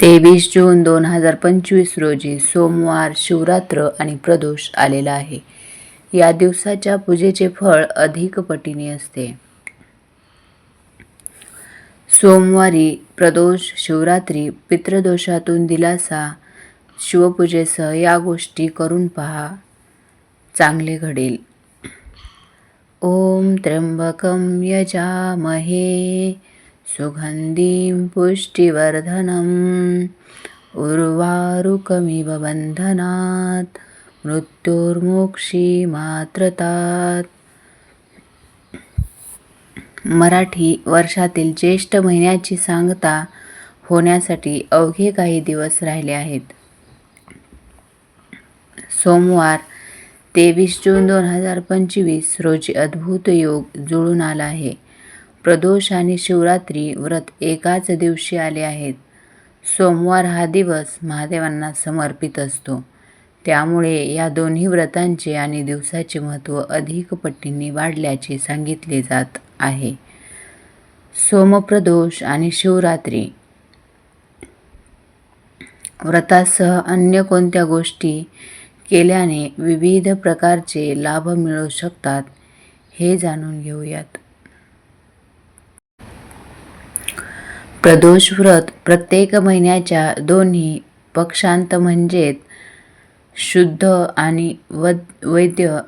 तेवीस जून दोन हजार पंचवीस रोजी सोमवार शिवरात्र आणि प्रदोष आलेला आहे. या दिवसाच्या पूजेचे फळ अधिक पटीने असते. सोमवारी प्रदोष शिवरात्री पितृदोषातून दिलासा शिवपूजेसह या गोष्टी करून पहा. चांगले घडेल. ओम त्र्यंबकम यजामहे. सुगन्धिं पुष्टिवर्धनम्। उर्वारुकमिव बन्धनात्। मृत्युर्मोक्षीमात्रतात् मराठी वर्षातील ज्येष्ठ महिन्याची सांगता होण्यासाठी अवघे काही दिवस राहिले आहेत. सोमवार तेवीस जून दोन हजार पंचवीस रोजी अद्भुत योग जुळून आला आहे. प्रदोष आणि शिवरात्री व्रत एकाच दिवशी आले आहेत. सोमवार हा दिवस महादेवांना समर्पित असतो. त्यामुळे या दोन्ही व्रतांचे आणि दिवसाचे महत्त्व अधिक पटींनी वाढल्याचे सांगितले जात आहे. सोमप्रदोष आणि शिवरात्री व्रतासह अन्य कोणत्या गोष्टी केल्याने विविध प्रकारचे लाभ मिळू शकतात हे जाणून घेऊयात. प्रदोष व्रत प्रत्येक महिन्याच्या दोन्ही पक्षांत म्हणजेच शुद्ध आणि वद वैद्य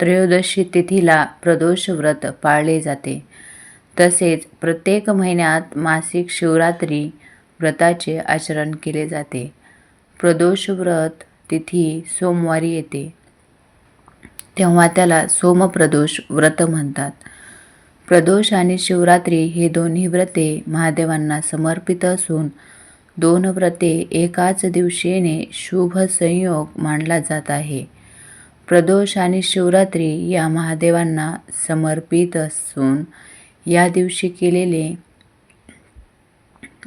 त्रयोदशी तिथीला प्रदोष व्रत पाळले जाते. तसेच प्रत्येक महिन्यात मासिक शिवरात्री व्रताचे आचरण केले जाते. प्रदोष व्रत तिथी सोमवारी येते. तेव्हा त्याला सोमप्रदोष व्रत म्हणतात. प्रदोष आणि शिवरात्री हे दोन्ही व्रते महादेवांना समर्पित असून दोन व्रते एकाच दिवशीने शुभ संयोग मानला जात आहे. प्रदोष आणि शिवरात्री या महादेवांना समर्पित असून या दिवशी केलेले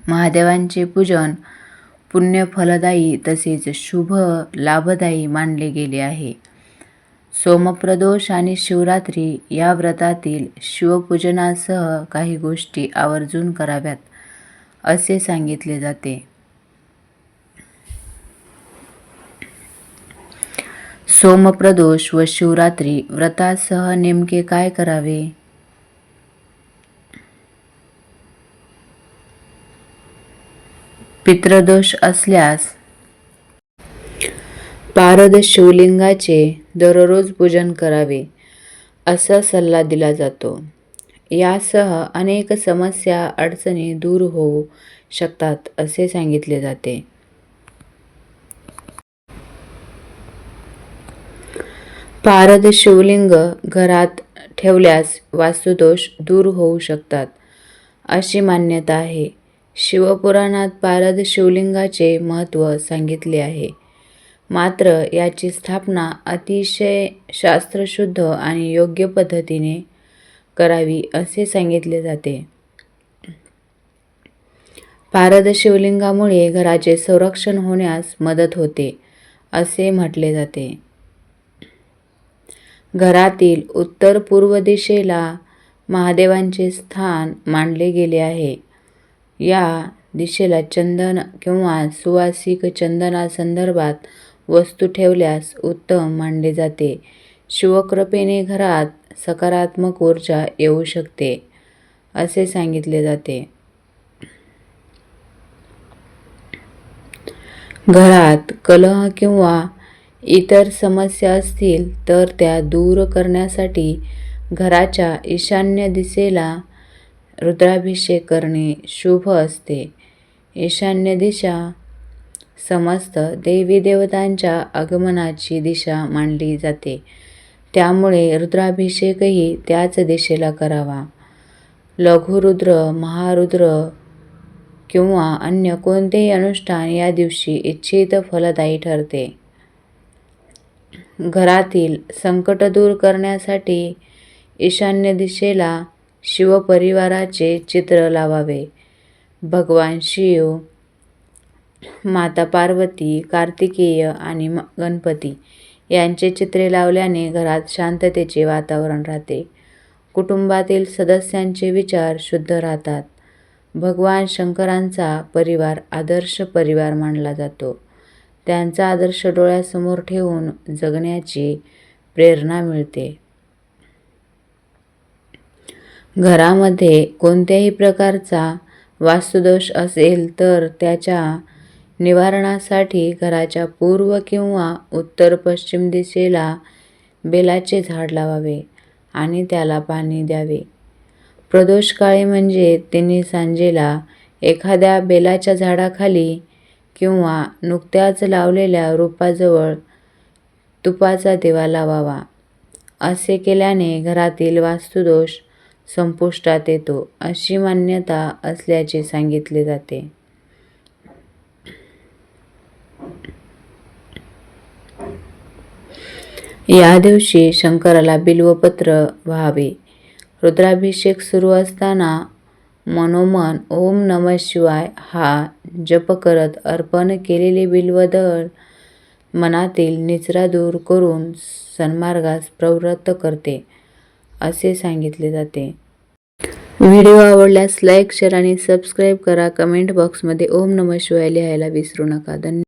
महादेवांचे पूजन पुण्यफलदायी तसेच शुभ लाभदायी मानले गेले आहे. सोमप्रदोष आणि शिवरात्री या व्रतातील शिवपूजनासह काही गोष्टी आवर्जून कराव्यात असे सांगितले जाते. सोमप्रदोष व शिवरात्री व्रतासह नेमके काय करावे? पितृदोष असल्यास पारद शिवलिंगाचे दररोज पूजन करावे असा सल्ला दिला जातो. यासह अनेक समस्या अडचणी दूर होऊ शकतात असे सांगितले जाते. पारद शिवलिंग घरात ठेवल्यास वास्तुदोष दूर होऊ शकतात अशी मान्यता आहे. शिवपुराणात पारद शिवलिंगाचे महत्त्व सांगितले आहे. मात्र याची स्थापना अतिशय शास्त्रशुद्ध आणि योग्य पद्धतीने करावी असे सांगितले जाते. पारद शिवलिंगामुळे घराचे संरक्षण होण्यास मदत होते असे म्हटले जाते. घरातील उत्तर पूर्व दिशेला महादेवांचे स्थान मानले गेले आहे. या दिशेला चंदन किंवा सुवासिक चंदनासंदर्भात वस्तू ठेवल्यास उत्तम मानले जाते. शिवकृपेने घरात सकारात्मक ऊर्जा येऊ शकते असे सांगितले जाते. घरात कलह किंवा इतर समस्या असतील तर त्या दूर करण्यासाठी घराच्या ईशान्य दिशेला रुद्राभिषेक करणे शुभ असते. ईशान्य दिशा समस्त देवी देवतांच्या आगमनाची दिशा मानली जाते. त्यामुळे रुद्राभिषेकही त्याच दिशेला करावा. लघुरुद्र महारुद्र किंवा अन्य कोणतेही अनुष्ठान या दिवशी इच्छित फलदायी ठरते. घरातील संकट दूर करण्यासाठी ईशान्य दिशेला शिवपरिवाराचे चित्र लावावे. भगवान शिव माता पार्वती कार्तिकेय आणि गणपती यांचे चित्रे लावल्याने घरात शांततेचे वातावरण राहते कुटुंबातील सदस्यांचे विचार शुद्ध राहतात भगवान शंकरांचा परिवार आदर्श परिवार मानला जातो. त्यांचा आदर्श डोळ्यासमोर ठेवून जगण्याची प्रेरणा मिळते. घरामध्ये कोणत्याही प्रकारचा वास्तुदोष असेल तर त्याच्या निवारणासाठी घराच्या पूर्व किंवा उत्तर-पश्चिम दिशेला बेलाचे झाड लावावे आणि त्याला पाणी द्यावे. प्रदोषकाळी म्हणजे तिने सांजेला एखाद्या बेलाच्या झाडाखाली किंवा नुकत्याच लावलेल्या रोपाजवळ तुपाचा दिवा लावावा. असे केल्याने घरातील वास्तुदोष संपुष्टात येतो, अशी मान्यता असल्याचे सांगितले जाते. या दिवशी शंकराला बिल्वपत्र व्हावे रुद्राभिषेक सुरू असताना मनोमन ओम नमः शिवाय हा जप करत अर्पण केलेले बिल्वदळ मनातील निचरा दूर करून सन्मार्गास प्रवृत्त करते, असे सांगितले जाते. व्हिडिओ आवडल्यास लाईक, शेअर आणि सबस्क्राईब करा. कमेंट बॉक्समध्ये ओम नमः शिवाय लिहायला विसरू नका. धन्यवाद.